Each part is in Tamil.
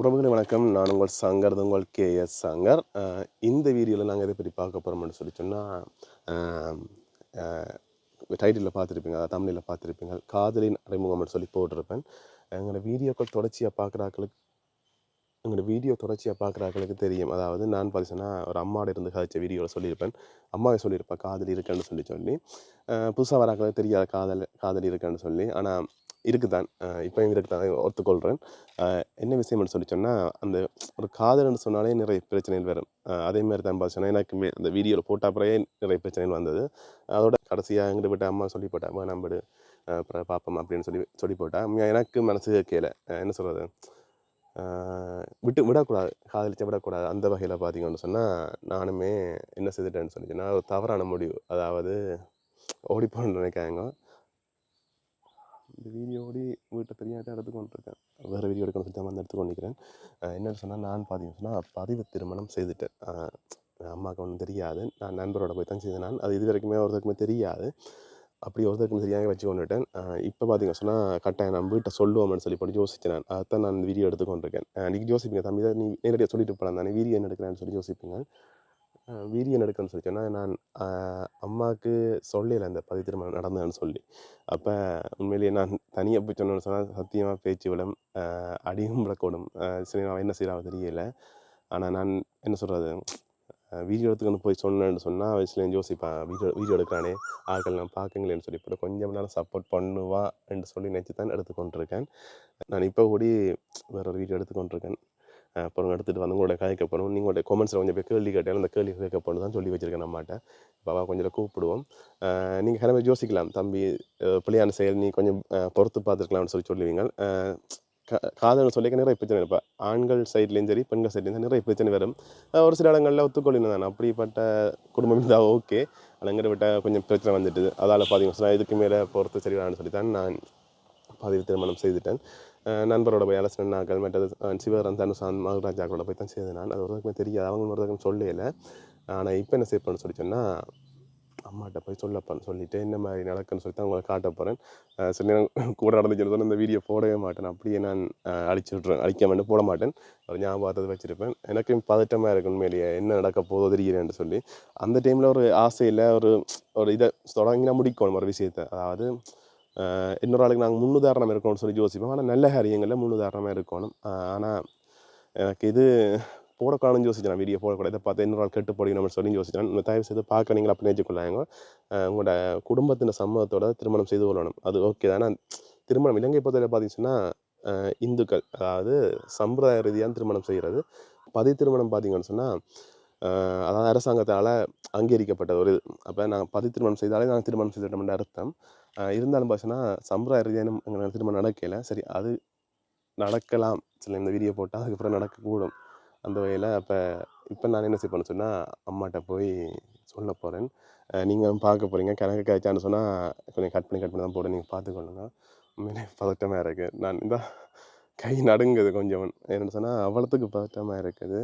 உறவுகளை வணக்கம். நான் உங்கள் சங்கர் உங்கள் கே எஸ் சங்கர். இந்த வீடியோவில் நாங்கள் எதை பற்றி பார்க்க போகிறோம்னு சொல்லி சொன்னால் டைட்டிலில் பார்த்துருப்பீங்க தமிழில் பார்த்துருப்பீங்க காதலின் அறிமுகம்னு சொல்லி போட்டிருப்பேன். எங்களோட வீடியோக்கள் தொடர்ச்சியாக பார்க்குறாக்களுக்கு எங்களோட வீடியோ தொடர்ச்சியாக பார்க்குறாக்களுக்கு தெரியும். அதாவது நான் பார்த்தீங்கன்னா ஒரு அம்மாவோட இருந்து கதைச்ச வீடியோவில் சொல்லியிருப்பேன். அம்மாவை சொல்லியிருப்பேன் காதலி இருக்கேன்னு சொல்லி சொல்லி. புதுசாக வராக்களுக்கு தெரியாத காதல் காதலி இருக்கேன்னு சொல்லி. ஆனால் இருக்குதான். இப்போயும் இருக்குதான் ஒத்துக்கொள்கிறேன் என்ன விஷயம்னு சொல்லி சொன்னால் அந்த ஒரு காதல்னு சொன்னாலே நிறைய பிரச்சனைகள் வரும். அதே மாதிரி தான் பார்த்தீங்கன்னா எனக்கு மே- அந்த வீடியோவில் போட்ட அப்புறமே நிறைய பிரச்சனைகள் வந்தது. அதோட கடைசியாக எங்கிட்ட விட்டு அம்மா சொல்லி போட்டா அம்மா நம்பிடு அப்புறம் பார்ப்போம் அப்படின்னு சொல்லி சொல்லி போட்டால் எனக்கு மனசு கேட்கல என்ன சொல்கிறது விட்டு விடக்கூடாது. காதலிச்சா விடக்கூடாது. அந்த வகையில் பார்த்தீங்கன்னு சொன்னால் நானுமே என்ன செய்துட்டேன்னு சொல்லி சொன்னால் ஒரு தவறான முடிவு. அதாவது ஓடி போகணும்னு நினைக்காங்க இந்த வீடியோ வீட்டை தெரியாத எடுத்து வந்துருக்கேன். வேறு வீடியோ எடுக்கணும் சொல்லி அந்த வந்து எடுத்து என்னென்னு என்னன்னு சொன்னால் நான் பார்த்தீங்கன்னு சொன்னால் பதிவு திருமணம் செய்துட்டேன். அம்மாவுக்கு ஒன்றும் தெரியாது. நான் நண்பரோட போய் தான் செய்தேன். நான் அது இது வரைக்குமே ஒருத்தருக்குமே தெரியாது. அப்படி ஒருத்தருக்கும் தெரியாம வச்சு கொண்டுட்டேன். இப்போ பார்த்தீங்க சொன்னால் கட்டாயம் நான் வீட்டை சொல்லுவோம்னு சொல்லி போட்டு யோசிச்சேன் நான் அதான் நான் வீடியோ எடுத்துக்கொண்டிருக்கேன் நீங்கள் யோசிப்பீங்க தம்பி தான் நீ நேரடியாக சொல்லிட்டு போகலாம் தானே வீடியோ என்ன எடுக்கிறேன்னு சொல்லி யோசிப்பீங்க. வீடியோ என்ன எடுக்கணும்னு சொல்லி சொன்னால் நான் அம்மாவுக்கு சொல்லலை அந்த பதி திருமணம் நடந்ததுன்னு சொல்லி. அப்போ உண்மையிலேயே நான் தனியாக போய் சொன்னேன்னு சொன்னால் சத்தியமாக பேச்சு விடும் அடியும் விடக்கூடும் சரி நான் என்ன செய்யலாம் தெரியல. ஆனால் நான் என்ன சொல்கிறது வீடியோ எடுத்துக்கொண்டு போய் சொன்னேன்னு சொன்னால் வயசுலேயும் யோசிப்பான். வீடியோ வீடியோ எடுக்கிறானே ஆட்கள் நான் பார்க்குங்களேன்னு சொல்லி. போட்டு கொஞ்சம் நேரம் சப்போர்ட் பண்ணுவா என்று சொல்லி நினச்சி தான் எடுத்துக்கொண்டிருக்கேன் நான் இப்போ கூடி வேறு ஒரு வீடியோ எடுத்துக்கொண்டிருக்கேன் அப்புறம் எடுத்துகிட்டு வந்து உங்களோட கதைக்க போகணும். நீங்களோட கொமெண்ட்ஸில் கொஞ்சம் போய் கேள்வி கேட்டாலும் அந்த கேள்வி கேட்க போகணும் தான் சொல்லி வச்சுருக்கேன் நம்மகிட்ட. பாபா கொஞ்சம் கூப்பிடுவோம். நீங்கள் கிளம்பி யோசிக்கலாம். தம்பி பிள்ளையான செயல் நீ கொஞ்சம் பொறுத்து பார்த்துருக்கலாம்னு சொல்லி சொல்லுவீங்க. காதல் கா- நிறைய பிரச்சனை இப்போ ஆண்கள் சைட்லேயும் சரி பெண்கள் சைட்லேயும் நிறைய பிரச்சனை வரும். ஒரு சில இடங்களில் ஒத்துக்கொள்ளினு தான் அப்படிப்பட்ட குடும்பம் இருந்தால் ஓகே அலங்கரை விட்ட கொஞ்சம் பிரச்சனை வந்துட்டு அதால் பார்த்தீங்கன்னா இதுக்கு மேலே பொறுத்து சரிடான்னு சொல்லி தான் நான் பதிவு திருமணம் செய்துட்டேன். நண்பரோட போய் அலசன் நாக்கள் மற்றது சிவகரன் தனுசான் மகராஜா கூட போய் தான் செய்தேன் நான். அது ஒருத்தருக்குமே தெரியாது. அவங்க ஒருத்தருக்கும் சொல்லலை. ஆனால் இப்போ என்ன செய்யப்போன்னு சொல்லி சொன்னால் அம்மாட்ட போய் சொல்லப்பான்னு சொல்லிட்டு என்ன மாதிரி நடக்குன்னு சொல்லி தான் உங்களை காட்ட போகிறேன் சில நேரம் கூட நடந்துச்சுன்னு சொன்னால் இந்த வீடியோ போடவே மாட்டேன். அப்படியே நான் அழிச்சு விட்ருவேன் அழிக்க மட்டும் போட மாட்டேன். ஒரு ஞாபகத்தை வச்சுருப்பேன். எனக்கும் பதட்டமாக இருக்கு உண்மையிலேயே. என்ன நடக்க போதோ தெரியலன்னு சொல்லி. அந்த டைமில் ஒரு ஆசையில் ஒரு ஒரு இதை தொடங்கினா முடிக்கணும் ஒரு விஷயத்தை. அதாவது இன்னொரு ஆளுக்கு நாங்கள் முன்னுதாரணம் இருக்கணும்னு சொல்லி யோசிப்போம். ஆனால் நல்ல காரியங்களில் முன்னுதாரணமாக இருக்கணும். ஆனால் எனக்கு இது போடக்கூடாதுன்னு யோசிச்சேன். வீடியோ போடக்கூடாது. பார்த்து இன்னொரு ஆள் கெட்டு போடணும்னு சொல்லி யோசிச்சேன். இந்த தயவு செய்து பார்க்க நீங்கள் அப்படி நினச்சிக்கொள்ளாங்க உங்களோட குடும்பத்தின் சம்மதத்தோட திருமணம் செய்து கொள்ளணும். அது ஓகே தானே. திருமணம் இலங்கை பொறுத்தவரை பார்த்தீங்கன்னா இந்துக்கள் அதாவது சம்பிரதாய ரீதியான திருமணம் செய்கிறது பதி திருமணம் பார்த்தீங்கன்னு சொன்னால் அதாவது அரசாங்கத்தால் அங்கீகரிக்கப்பட்ட ஒரு இது. அப்போ நாங்கள் பதி திருமணம் செய்தாலே நாங்கள் திருமணம் செய்துட்டோம்னு அர்த்தம். இருந்தாலும் பார்த்தீங்கன்னா சம்பிரதாய ரீதியான எங்களுக்கு திருமணம் நடக்கல. சரி அது நடக்கலாம். சில இந்த வீடியோ போட்டால் அதுக்கப்புறம் நடக்கக்கூடும். அந்த வகையில் அப்போ இப்போ நான் என்ன செய்ய சொன்னால் அம்மாட்ட போய் சொல்ல போகிறேன் நீங்கள் பார்க்க போகிறீங்க கணக்கு காய்ச்சான்னு சொன்னால் கொஞ்சம் கட் பண்ணி கட் பண்ணி தான் போட நீங்கள் பார்த்துக்கொள்ளுங்க உண்மையிலே பதட்டமாக இருக்குது நான் இந்த கை நடுங்குது கொஞ்சம். என்னென்னு சொன்னால் அவ்வளோத்துக்கு பதட்டமாக இருக்குது.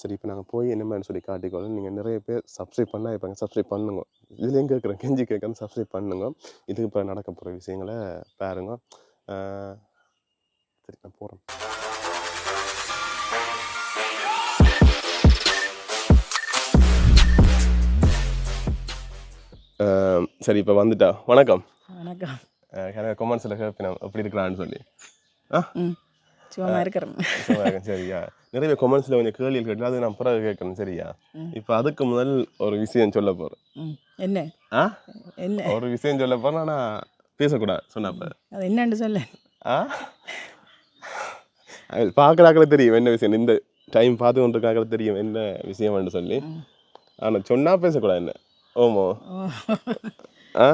சரி இப்போ நாங்கள் போய் என்ன மாதிரி சொல்லி காட்டிக்கொள்ளும் நீங்கள் நிறைய பேர் சப்ஸ்கிரைப் பண்ணால் இப்போ சப்ஸ்கிரைப் பண்ணுங்க. இதுலேயும் கேட்குறேன் கெஞ்சி கேட்குறேன் சப்ஸ்கிரைப் பண்ணுங்க. இதுக்கு இப்போ நடக்க போகிற விஷயங்களை பாருங்க. சரி நான் போகிறேன் சரி இப்போ வந்துட்டா. வணக்கம். வணக்கம். கொமெண்ட்ஸில் கேட்பேன் எப்படி இருக்கிறான்னு சொல்லி. ஆ? சும்மா இருக்கிறேன். சும்மா இருக்கேன், சரியா. நிறைய கொமெண்ட்ஸில் கொஞ்சம் கேள்விகள் கேட்டு அது நான் பிறகு கேட்கணும் சரியா. இப்போ அதுக்கு முதல் ஒரு விஷயம் சொல்ல போகிறேன் என்ன? ஆ? என்ன? ஒரு விஷயம் சொல்ல போகிறேன் ஆனால் பேசக்கூடாது சொன்னப்ப அது என்னன்னு சொல்ல. ஆ? பார்க்குறாக்களே தெரியும் என்ன விஷயம் இந்த டைம் பார்த்து கொண்டிருக்காக்களே தெரியும் என்ன விஷயம்னு சொல்லி. ஆனால் சொன்னால் பேசக்கூடாது என்ன? ஓமோ. ஆ?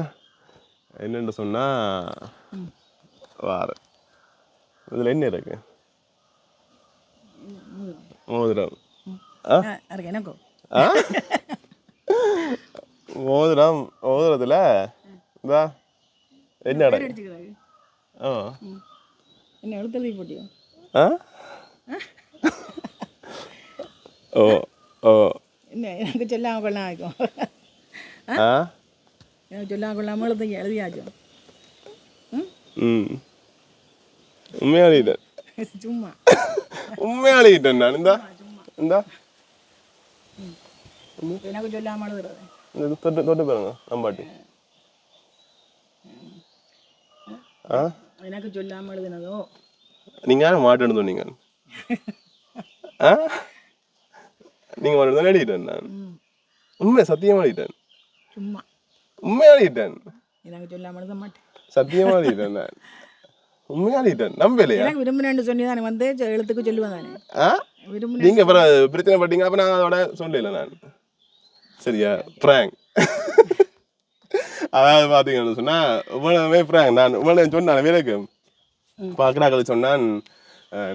என்னென்னு சொன்னால் வார இதில் என்ன இருக்கு? மோதிரம். எனக்கும் மோதிரம் மோதிரத்தில்? இந்தா என்ன ஆ. என்ன எழுத்தஎழுதி போட்டியோ? ஆ? ஓ ஓ. என்ன எனக்கு சொல்லாம கொள்ளாம ஆக்கும் ஆ? எனக்கு சொல்லாம கொள்ளாம எழுதி எழுதியாச்சும் ம். இது சும்மா. உண்மையாளிட்டேன் நான். இந்தா. இந்தா. எனக்கு சொல்லாமல் எழுதுறது இது தொட்டு தொட்டு பாருங்க நம்பாட்டி ஆ. எனக்கு சொல்லாமல் எழுதுனதோ நீங்க யாரும் மாட்டேன்னு சொன்னீங்க ஆ? நீங்க மாட்டேன் அடிக்கிட்டேன் நான் உண்மை சத்தியமா சும்மா. உண்மையா அடிக்கிட்டேன் எனக்கு சொல்லாமல் எழுத மாட்டேன். சத்தியமா அடிக்கிட்டேன் நான். உண்மையா அடிக்கிட்டேன் நம்பலையா? எனக்கு விரும்பினேன்னு சொல்லி தானே வந்து எழுத்துக்கு சொல்லுவேன் தானே ஆ? விரும்பினேன் அப்புறம் பிரச்சனை பட்டீங்க அப்ப நான் அதோட சொல்லல நான். சரியா? பிராங்க் அதாவது பாத்தீங்கன்னு சொன்னா இவ்வளவுமே பிராங்க் நான் இவ்வளவு சொன்னேன் வேலைக்கு பார்க்குறாக்கள் சொன்னான்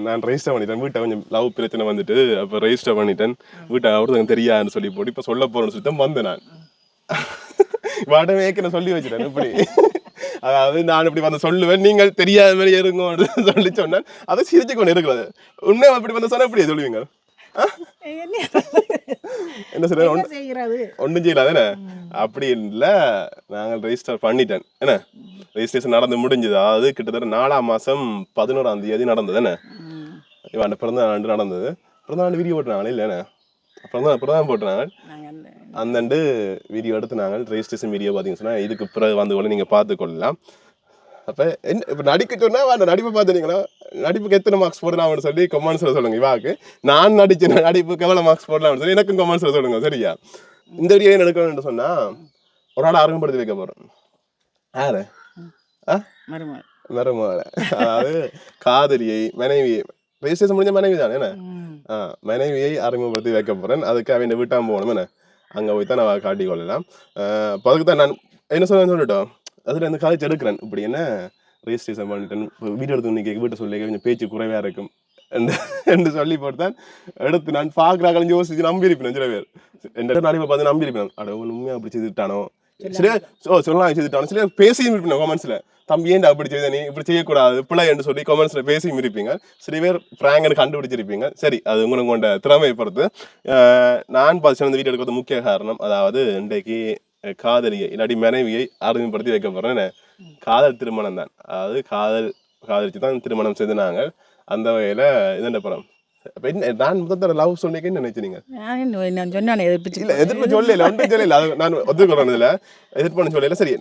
நான் ரெஜிஸ்டர் பண்ணிட்டேன். வீட்டை கொஞ்சம் லவ் பிரச்சனை வந்துட்டு அப்போ ரெஜிஸ்டர் பண்ணிட்டேன். வீட்டை அவருக்கு தெரியாதுன்னு சொல்லி போட்டு இப்போ சொல்ல போறேன்னு சொல்லி தான் வந்தேன் நான். ஏற்கனவே சொல்லி வச்சுட்டேன் இப்படி. அதாவது நான் இப்படி வந்து சொல்லுவேன் நீங்கள் தெரியாத மாதிரி இருங்கன்னு சொல்லி சொன்னேன் அதை சிரிச்சு கொண்டு இருக்கிறது. உண்மை அப்படி வந்து சொன்னா எப்படி சொல்லுவீங்க? என்ன என்ன சொல்ற என்ன செய்கிறது? ஒன்றும் செய்யலாதானே அப்படி இல்லை நாங்கள் ரெஜிஸ்டர் பண்ணிட்டேன் என்ன? ரெஜிஸ்ட்ரேஷன் நடந்து முடிஞ்சது. அதாவது கிட்டத்தட்ட நாலாம் மாதம் பதினோராம் தேதி நடந்தது என்ன. இவன் பிறந்த ஆண்டு நடந்தது. பிறந்த ஆண்டு வீடியோ போட்டுனாங்களே இல்லைண்ணே பிறந்த பிறந்த போட்டுனாங்க நாங்கள் அந்த அந்தண்டு வீடியோ எடுத்து நாங்கள் ரெஜிஸ்ட்ரேஷன் வீடியோ பார்த்தீங்கன்னு சொன்னால் இதுக்கு பிறகு வந்து கூட நீங்கள் பார்த்து கொள்ளலாம். அப்போ என்ன இப்போ நடிக்க சொன்னால் அந்த நடிப்பை பார்த்துட்டீங்களா நடிப்புக்கு எத்தனை மார்க்ஸ் போடலாம்னு சொல்லி கமெண்ட்ஸில் சொல்லுங்க இவாக்கு. நான் நடிச்ச நடிப்புக்கு எவ்வளோ மார்க்ஸ் போடலாம்னு சொல்லி எனக்கும் கமெண்ட்ஸில் சொல்லுங்க சரியா? இந்த வீடியோ என்ன எடுக்கணும்னு சொன்னால் ஒரு ஆள் அறிமுகப்படுத்தி வைக்க போகிறோம் யாரு? ஆ? மருமகள். மருமகளை. அதாவது காதலியை மனைவியை. ரெஜிஸ்ட்ரேஷன் முடிஞ்ச மனைவி தானே என்ன மனைவியை அறிமுகப்படுத்தி வைக்க போகிறேன் அதுக்கு அவன் வீட்டாம போகணும் என்ன? அங்கே போய் தான் நான் காட்டி கொள்ளலாம். அப்போ அதுக்கு தான் நான் என்ன சொல்ல சொல்லிட்டோம்? அதில் இந்த காலேஜ் எடுக்கிறேன். இப்படி என்ன? ரெஜிஸ்ட்ரேஷன் பண்ணிட்டேன். வீடியோ எடுத்து இன்னைக்கு வீட்டை சொல்லி கொஞ்சம் பேச்சு குறைவாக இருக்கும். என்று என்று சொல்லி போட்டுதான் எடுத்து நான் பார்க்குறாங்க யோசிச்சு நம்பியிருப்பேன் சில பேர். எந்த நாளைக்கு பார்த்து நம்பியிருப்பேன். அட உண்மையாக அப்படி செய்துட்டானோ? சில ஓ சொல்லலாம் செய்துட்டானோ சில பேசியும் இருப்பேன் கமெண்ட்ஸில் தம்பி ஏன்டா அப்படி செய்த நீ? இப்படி செய்யக்கூடாது. பிள்ளைன்னு சொல்லி கமெண்ட்ஸில் பேசியும் இருப்பீங்க. சில பேர் ஃப்ராங்கன்னு கண்டுபிடிச்சிருப்பீங்க. சரி அது உங்களுக்கு கொண்ட திறமையை பொறுத்து. நான் பார்த்து இந்த வீடியோ எடுக்கிறது முக்கிய காரணம் அதாவது இன்றைக்கு காதலியை இல்லாட்டி மனைவியை அறிமுகப்படுத்தி வைக்க போகிறேன் காதல் திருமணம் தான் அதாவது காதல் காதலிச்சு தான் திருமணம் செய்து நாங்கள். அந்த வகையில் இதுண்ட படம்? என்ன நான் முதல் லவ் சொன்னீங்க என்ன நினைச்சீங்க நான் சொன்னானே எதிர்ப்பிச்சு இல்ல எதிர்ப்பு சொல்லல ஒன்றும் சொல்லல அது நான் ஒத்துக்கிறேன் இதுல எதிர்ப்பு சொல்லல சரி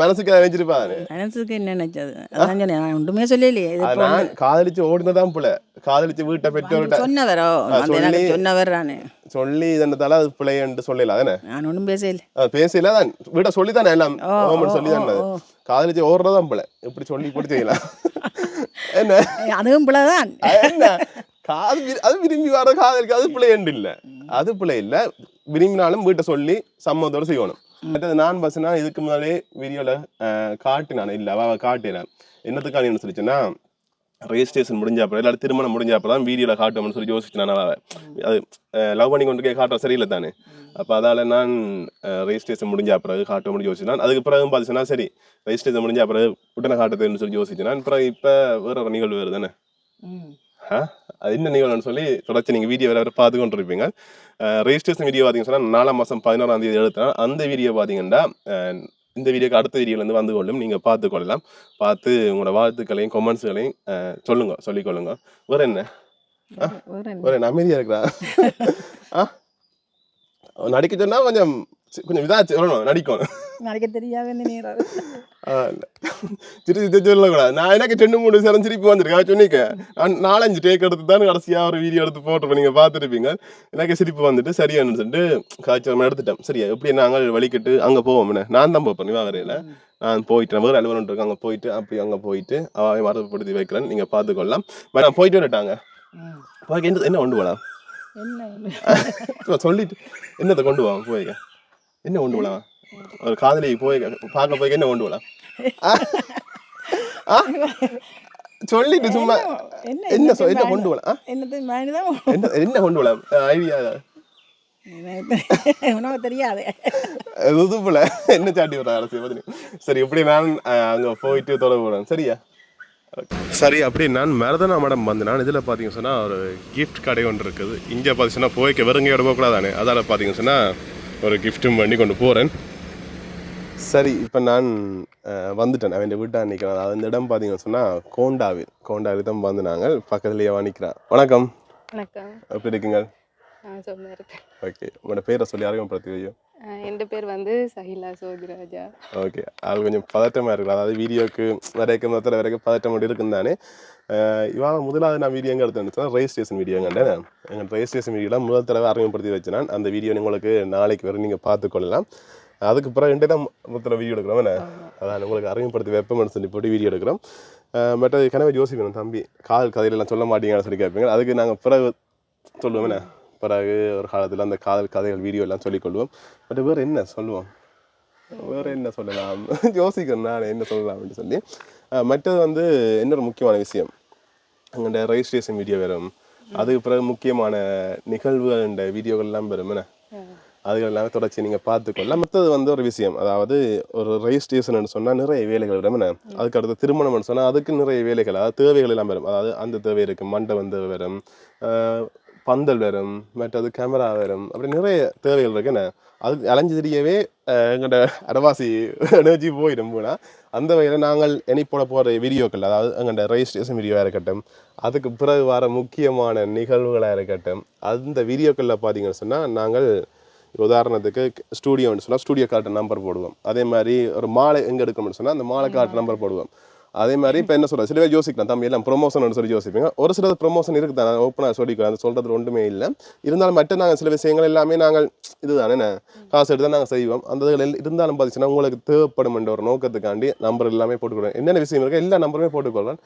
மனசுக்கு அதை வச்சிருப்பா மனசுக்கு என்ன நினைச்சது அதான் சொன்னேன் நான் ஒன்றுமே சொல்லலையே நான் காதலிச்சு ஓடினதான் புள்ள காதலிச்சு வீட்டை பெற்றோர்கிட்ட சொன்னவரோ அந்த எனக்கு சொன்னவர் நானு சொல்லி இதனதால அது பிள்ளைன்ட்டு சொல்லல அதானே நான் ஒன்றும் பேசல அது பேசல தான் வீட்டை சொல்லி தானே எல்லாம் ஓ, கவர்மெண்ட் ஓ, சொல்லி ஓ, தானே ஓ. காதலிச்சு ஓடுறதான் பிள்ளை இப்படி சொல்லி இப்படி செய்யலாம் என்ன அதுவும் பிள்ளைதான் என்ன காது அது விரும்பி வர காதலிக்கு அது பிள்ளை என்று இல்ல. அது பிள்ளை இல்ல. விரும்பினாலும் வீட்டை சொல்லி சம்மதத்தோட செய்யணும். மற்றது நான் பஸ்னா இதுக்கு முன்னாடியே வீடியோல காட்டினான் இல்ல அவ காட்டினான் என்னத்துக்கான சொல்லிச்சுன்னா ரெஜிஸ்ட்ரேஷன் முடிஞ்ச அப்புறம் எல்லாரும் திருமணம் முடிஞ்ச அப்புறம் தான் வீடியோல காட்டுவோம்னு சொல்லி யோசிச்சு அவ அது லவ் பண்ணி கொண்டு போய் காட்டுற சரியில்லை தானே. அப்போ அதால நான் ரெஜிஸ்ட்ரேஷன் முடிஞ்ச பிறகு காட்டுவோம்னு யோசிச்சு அதுக்கு பிறகு பார்த்துச்சுன்னா சரி ரெஜிஸ்ட்ரேஷன் முடிஞ்ச பிறகு உடனே காட்டுதுன்னு சொல்லி யோசிச்சு நான். பிறகு இப்போ வேற ஒரு நிகழ்வு வருது தானே? அது என்ன நிகழ்வுன்னு சொல்லி தொடர்ச்சி நீங்கள் வீடியோ வேறு பார்த்து கொண்டு இருப்பீங்க ரெஜிஸ்ட்ரேஷன் வீடியோ பார்த்தீங்கன்னு சொன்னால் நாலாம் மாதம் பதினோராம் தேதி எடுத்தேன் அந்த வீடியோ பார்த்தீங்கன்னா இந்த வீடியோக்கு அடுத்த வீடியோலேருந்து வந்து கொள்ளும். நீங்கள் பார்த்து கொள்ளலாம். பார்த்து உங்களோட வாழ்த்துக்களையும் கொமெண்ட்ஸ்களையும் சொல்லுங்க சொல்லிக்கொள்ளுங்க வேற என்ன? வேற என்ன? வேற என்ன? அமைதியாக இருக்கிறா ஆ? நடிக்க சொன்னா கொஞ்சம் கொஞ்சம் இதாச்சு சொல்லணும் நடிக்கணும் நடிக்க தெரியாத நேரம் திருப்பி திருப்பி சொல்லக்கூடாது நான் எனக்கு ரெண்டு மூணு சேரம் திருப்பி வந்திருக்கேன் சொன்னிக்க நான் நாலஞ்சு டேக் எடுத்து தான் கடைசியாக ஒரு வீடியோ எடுத்து போட்டிருப்பேன் நீங்கள் பார்த்துருப்பீங்க எனக்கு சிரிப்பு வந்துட்டு சரியானு சொல்லிட்டு காய்ச்சல் எடுத்துட்டேன் சரியா எப்படி நாங்கள் வலிக்கிட்டு அங்கே போவோம் நான் தான் போப்பேன் இவன் வரையில நான் போயிட்டேன் வேறு அலுவலகம் இருக்கு அங்கே போயிட்டு அப்படி அங்கே போயிட்டு அவை மரப்படுத்தி வைக்கிறேன் நீங்கள் பார்த்துக்கொள்ளலாம் நான் போயிட்டு வரட்டாங்க என்ன கொண்டு போகலாம் சொல்லிட்டு என்னத்தை கொண்டு போவான் போய் என்ன கொண்டு போகலாம் ஒரு காதலி போய் பார்க்க போய் என்ன கொண்டு போகலாம் ஆ? சொல்லிட்டு சும்மா என்ன என்ன கொண்டு மேனுதான் என்ன என்ன கொண்டு போகலாம் ஐடியா உனக்கு தெரியாது. இது போல. என்ன சாட்டி வர அரசியல் பத்தி சரி இப்படி நான் அங்க போயிட்டு தொடர்பு போறேன் சரியா? சரி அப்படி நான் மரதனா மேடம் வந்து நான் இதில் பார்த்தீங்க சொன்னால் ஒரு கிஃப்ட் கடை ஒன்று இருக்குது. இங்கே பார்த்தீங்கன்னா போய்க்க வெறுங்கையோட போகக்கூடாதானே? அதால் பார்த்தீங்க சொன்னால் ஒரு கிஃப்ட்டும் பண்ணி கொண்டு போகிறேன் சரி இப்போ நான் வந்துட்டேன். அவன் வீட்டை நிற்கிறேன் அதாவது இந்த இடம் பார்த்தீங்கன்னு சொன்னால் கோண்டாவில். கோண்டாவில் தான் வந்து நாங்கள் பக்கத்துலேயே நிற்கிறேன் வணக்கம். வணக்கம். எப்படி இருக்கீங்க? ஓகே. உங்களோட பேரை சொல்லி அறிமுகப்படுத்தி வையும் என் பேர் வந்து சஹிலா சோதிராஜா. ஓகே. அது கொஞ்சம் பதட்டமாக இருக்குது அதாவது வீடியோக்கு வரைக்கும் மொத்தத்தில் வரைக்கும் பதட்டம் மட்டும் இருக்குன்னு தானே இவாக முதலாவது நான் வீடியோ எங்கே எடுத்தேன் ரெஜிஸ்ட்ரேஷன் வீடியோ கண்டேன். எங்கள் ரெஜிஸ்ட்ரேஷன் வீடியோலாம் முதல் தடவை அறிமுகப்படுத்தி வச்சு நான் அந்த வீடியோ உங்களுக்கு நாளைக்கு வரை நீங்கள் பார்த்துக்கொள்ளலாம் அதுக்கு பிறகு ரெண்டு தான் முதல்ல வீடியோ எடுக்கிறோம் என்ன? அதான் உங்களுக்கு அறிமுகப்படுத்தி வெப்பம்னு சொல்லி போட்டு வீடியோ எடுக்கிறோம். அஹ் மற்றது கனவே யோசிக்கணும் தம்பி. காதல் கதையிலலாம் சொல்ல மாட்டீங்கன்னு சொல்லி கேட்பீங்க. அதுக்கு நாங்கள் பிறகு சொல்லுவோம் என்ன? பிறகு ஒரு காலத்தில் அந்த காதல் கதைகள் வீடியோ எல்லாம் சொல்லிக்கொள்வோம். பட் வேறு என்ன சொல்லுவோம் வேறு என்ன சொல்லலாம்? யோசிக்கிறேன் நான் என்ன சொல்லலாம் அப்படின்னு சொல்லி. மற்றது வந்து இன்னொரு முக்கியமான விஷயம். எங்கள்கிட்ட ரெஜிஸ்ட்ரேஷன் வீடியோ வரும். அதுக்கு பிறகு முக்கியமான நிகழ்வுகள் வீடியோகள்லாம் வரும் என்ன? அதுகள் எல்லாமே தொடர்ச்சி நீங்கள் பார்த்துக்கொள்ளலாம். மற்றது வந்து ஒரு விஷயம். அதாவது ஒரு ரெஜிஸ்ட்ரேஷன் சொன்னால் நிறைய வேலைகள் வரும் என்ன? அதுக்கு அடுத்து திருமணம்னு சொன்னால் அதுக்கு நிறைய வேலைகள் அதாவது தேவைகள் எல்லாம் வரும். அதாவது அந்த தேவை இருக்குது மண்டபம் தேவை வரும். பந்தல் வரும் மற்றது கேமரா வரும் அப்படி நிறைய தேவைகள் இருக்கு. என்ன? அது அலைஞ்சு தெரியவே எங்கள்கிட்ட அடவாசி எனர்ஜி போயிடும் போனால் அந்த வகையில் நாங்கள் இனி போட போகிற வீடியோக்கள் அதாவது எங்கள்கிட்ட ரெஜிஸ்ட்ரேஷன் வீடியோவாக இருக்கட்டும் அதுக்கு பிறகு வர முக்கியமான நிகழ்வுகளாக இருக்கட்டும் அந்த வீடியோக்களில் பார்த்தீங்கன்னு சொன்னால் நாங்கள் உதாரணத்துக்கு ஸ்டூடியோன்னு சொன்னால் ஸ்டூடியோ கார்டு நம்பர் போடுவோம். அதே மாதிரி ஒரு மாலை எங்கே எடுக்கணும்னு சொன்னால் அந்த மாலை கார்டு நம்பர் போடுவோம். அதே மாதிரி இப்போ என்ன சொல்கிறது சில பேர் யோசிக்கலாம். தம்பி எல்லாம் ப்ரொமோஷன் சொல்லி யோசிப்பீங்க. ஒரு சில ப்ரொமோஷன் இருக்குது? தான் ஓப்பனாக சொல்லிக்கிறேன். அது சொல்கிறது ஒன்றுமே இல்லை. இருந்தாலும் மட்டும் நாங்கள் சில விஷயங்கள் எல்லாமே நாங்கள் இதுதான் என்ன? காசு எடுத்து தான் நாங்கள் செய்வோம். அந்த இதில் இருந்தாலும் பார்த்தீங்கன்னா உங்களுக்கு தேவைப்படும் என்ற ஒரு நோக்கத்துக்காண்டி நம்பர் எல்லாமே போட்டுக்கிறோம் என்னென்ன விஷயம் இருக்கோ எல்லா நம்பருமே போட்டுக்கொள்கிறேன்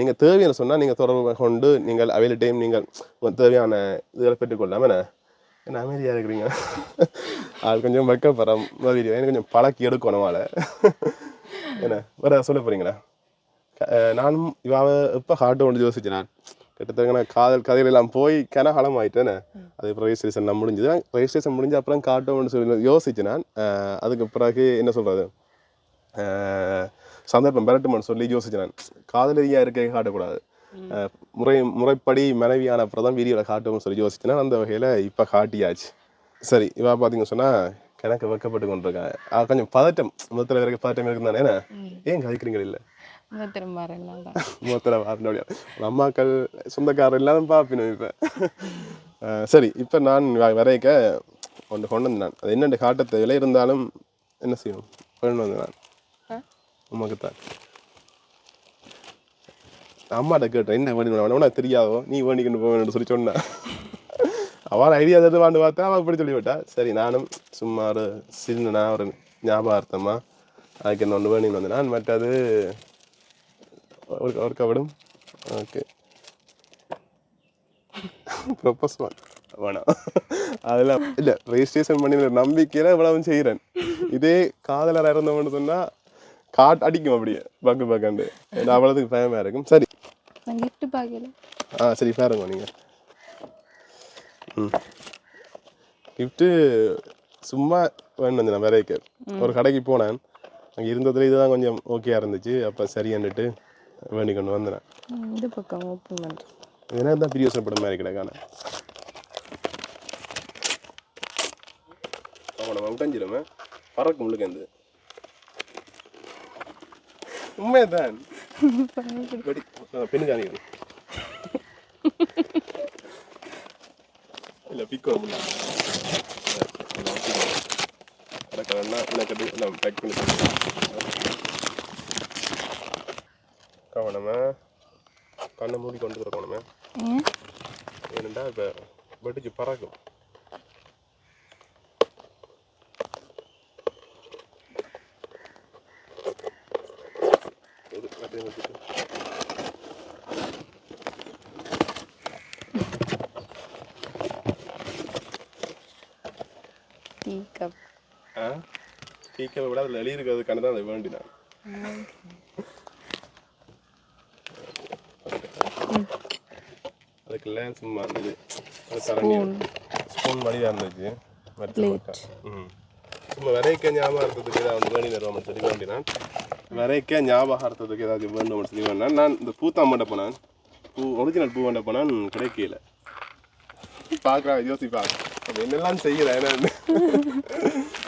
நீங்கள் தேவையான சொன்னால் நீங்கள் தொடர்பு கொண்டு நீங்கள் அவைல டைம் நீங்கள் தேவையான இதுகளை பெற்றுக்கொள்ளாமல் என்ன? என்ன அமைதியாக இருக்கிறீங்க? அது கொஞ்சம் வெக்கப்பறம் மாதிரி எனக்கு கொஞ்சம் பழக்கி எடுக்கணும் அவளை என்ன? வேற சொல்ல போறீங்களா? நானும் இவாவ எப்போ ஹார்ட் ஒன்று யோசிச்சேன் நான் கிட்டத்தட்ட காதல் கதைகள் எல்லாம் போய் கனகாலம் ஆயிட்டேனே அது இப்போ ரெஜிஸ்ட்ரேஷன் நான் முடிஞ்சது ரெஜிஸ்ட்ரேஷன் முடிஞ்ச அப்புறம் காட்டோம்னு சொல்லி யோசிச்சேன் நான் அதுக்கு பிறகு என்ன சொல்கிறது சந்தர்ப்பம் பெறட்டும்னு சொல்லி யோசிச்சேன் நான் காதலியாக இருக்க காட்டக்கூடாது முறை முறைப்படி மனைவியான அப்புறம் தான் வீடியோவில் காட்டும்னு சொல்லி யோசிச்சேன்னா அந்த வகையில் இப்போ காட்டியாச்சு சரி இவா பார்த்தீங்கன்னு சொன்னால் கணக்கு வைக்கப்பட்டு கொண்டிருக்காங்க கொஞ்சம் பதட்டம் முதல்ல வரைக்கும் பதட்டம் இருக்குன்னு தானே ஏன் கதைக்கிறீங்க இல்லை தான் மூத்தல வரணும் அம்மாக்கள் சொந்தக்காரர் இல்லாத பார்ப்பினோம் இப்போ. சரி இப்போ நான் வரைக்க ஒன்று கொண்டு வந்தேன். அது என்னென்று காட்ட தேவையில்லை இருந்தாலும் என்ன செய்யும்? கொண்டு வந்தேன்? உமக்கு தான். அம்மாட்ட கேட்டேன் என்ன வேணும்? உனக்கு தெரியாதோ? நீ வேண்டிக்கொண்டு போவேன்னு சொல்லி சொன்னேன் அவள் ஐடியா தட்டு வாண்டு பார்த்தா அவள் இப்படி சொல்லிவிட்டா சரி நானும் சும்மா ஒரு சின்னனா ஒரு ஞாபகார்த்தமா அதுக்கு என்ன ஒன்று வேணும்னு வந்தேன் நான் மற்றது ஒரு கவடும் ஓகே. ப்ரொப்போஸ் வேணாம். அதெல்லாம் இல்லை ரெஜிஸ்ட்ரேஷன் பண்ணி நம்பிக்கையில் இவ்வளவு செய்கிறேன் இதே காதலராக இருந்தவன்னு சொன்னால் காட் அடிக்கும் அப்படியே பக்கு பக்கண்டு அவ்வளோதுக்கு பயமாக இருக்கும். சரி. ஆ சரி பாருங்க நீங்கள் ம். கிஃப்ட்டு சும்மா வேணும் நான் விரைக்கு. ஒரு கடைக்கு போனேன். அங்கே இருந்ததுல இதுதான் கொஞ்சம் ஓகேயா இருந்துச்சு. அப்போ சரியான்னுட்டு வேண்டி கொண்டு வந்தேன் இந்த பக்கம் ஓப்பன் பண்ணுறேன் இதனா தான் பிரியோசனப்படும் மாதிரி கிடக்கான. அவனை உடஞ்சிருமே பறக்கும் உள்ளுக்கு இருந்து உண்மைதான். பெண்ணு காணிக்கணும் இல்லை பிக்கோ. கரெக்டாக எனக்கு பேக் பண்ணி கவனமா கண்ணை மூடி கொண்டு ஏன் ஏனெண்டா இப்போ வெடிச்சு பறக்கும். இது அப்படியே வச்சுட்டு. Tea cup. ஆ? டீக்கை விட அதில் எழுதி இருக்கிறதுக்கான தான் அதை வேண்டினேன். அதுக்குள்ள சும்மா இருந்தது. ஸ்பூன் மடியாக இருந்துச்சு மற்ற பக்கம். ம். சும்மா வரைக்க ஞாபகார்த்தத்துக்கு ஏதாவது வேண்டி தருவோம்னு சொல்லி வேண்டினான் வரைக்க ஞாபகார்த்தத்துக்கு ஏதாவது வேண்டும்னு சொல்லி வேண்டாம் நான் இந்த பூத்தாம்பண்ட போனேன். பூ ஒரிஜினல் பூ வண்ட போனான். கிடைக்கல. பார்க்குறா யோசிப்பா. என்னெல்லாம் செய்யறேன் என்னன்னு.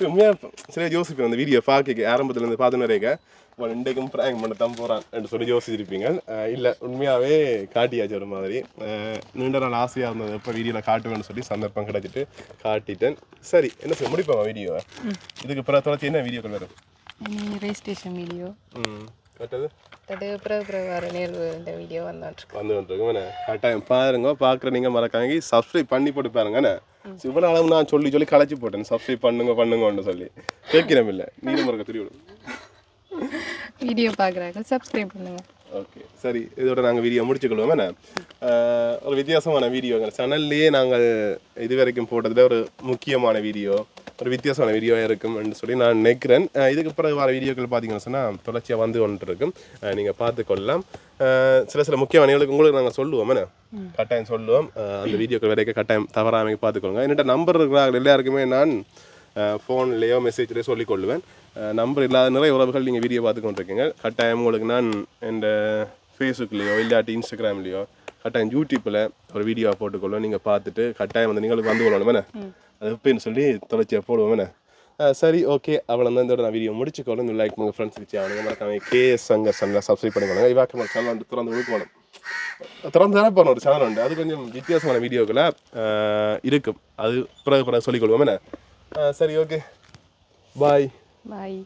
உண்மையா சரி யோசிப்பேன் அந்த வீடியோ பார்க்க ஆரம்பத்துல இருந்து பார்த்து நிறைய அவன் இன்றைக்கும் ப்ராங்க் பண்ண தான் போகிறான் என்று சொல்லி யோசிச்சிருப்பீங்க. இல்ல உண்மையாவே காட்டியாச்சு ஒரு மாதிரி. நீண்ட நாள் ஆசையாக இருந்தது எப்போ வீடியோவில் காட்டுவேன்னு சொல்லி சந்தர்ப்பம் கிடைச்சிட்டு காட்டிட்டேன். சரி என்ன செய்ய முடிப்போம் வீடியோவை இதுக்கு பிறகு தொடர்ச்சி என்ன வீடியோக்கள் வரும்? ரெஜிஸ்ட்ரேஷன் வீடியோ ம் கட்டது தடு பிறகு பிறகு வர நேர்வு இந்த வீடியோ வந்துட்டுருக்கு. வந்து வந்துருக்கோம் என்ன? கட்டாயம் பாருங்க பார்க்குற நீங்கள் மறக்காங்க சப்ஸ்கிரைப் பண்ணி போட்டு பாருங்க என்ன? இவ்வளோ அளவு நான் சொல்லி சொல்லி களைச்சி போட்டேன். சப்ஸ்கிரைப் பண்ணுங்க பண்ணுங்கன்னு சொல்லி. கேட்கிறோம் இல்லை நீரும் மறக்க தெரியும் வீடியோ பார்க்குறாங்க சப்ஸ்கிரைப் பண்ணுங்க. ஓகே சரி இதோட நாங்கள் வீடியோ முடிச்சுக்கொள்வோம். என்ன? ஒரு வித்தியாசமான வீடியோங்க சேனல்லையே நாங்கள் இது வரைக்கும் போட்டதில் ஒரு முக்கியமான வீடியோ ஒரு வித்தியாசமான வீடியோவாக இருக்கும்னு சொல்லி நான் நினைக்கிறேன். இதுக்கு பிறகு வர வீடியோக்கள் பார்த்தீங்கன்னு சொன்னால் தொடர்ச்சியாக வந்து கொண்டு இருக்கும் நீங்கள் பார்த்துக்கொள்ளலாம் சில சில முக்கியமான நிகழ்வுக்கு உங்களுக்கு நாங்கள் சொல்லுவோம். என்ன? கட்டாயம் சொல்லுவோம். அந்த வீடியோக்கள் வரைக்கும் கட்டாயம் தவறாமல் பார்த்துக்கொள்ளுங்க என்னட்ட நம்பர் இருக்கிறாங்க எல்லாருக்குமே நான் ஃபோன்லேயோ மெசேஜ்லேயோ சொல்லிக் கொள்ளுவேன். நம்பர் இல்லாத நிறைய உறவுகள் நீங்கள் வீடியோ பார்த்து கொண்டிருக்கீங்க. கட்டாயம் உங்களுக்கு நான் இந்த ஃபேஸ்புக்லேயோ இல்லாட்டி இன்ஸ்டாகிராம்லேயோ கட்டாயம் யூடியூப்பில் ஒரு வீடியோ போட்டுக்கொள்ளும் நீங்கள் பார்த்துட்டு கட்டாயம் வந்து நீங்களுக்கு வந்து கொள்ளணும் என்ன? அது எப்படின்னு சொல்லி தொலைச்சியாக போடுவோம் என்ன? அஹ் சரி ஓகே அவ்வளோ தான் இதோட நான் வீடியோ முடிச்சுக்கொள்ளும் இந்த லைக் உங்கள் ஃப்ரெண்ட்ஸுக்கு அவனுங்க மறக்காம கேஎஸ் சங்கர் சங்கர் சப்ஸ்கிரைப் பண்ணிக்கோங்க இவாக்கம் ஒரு சேனல் வந்து திறந்து ஒழுக்கணும் திறந்து தானே போன ஒரு சேனல் உண்டு. அது கொஞ்சம் வித்தியாசமான வீடியோக்களை இருக்கும். அது பிறகு பிறகு சொல்லிக்கொள்வோம் என்ன? சரி ஓகே பாய் பாய்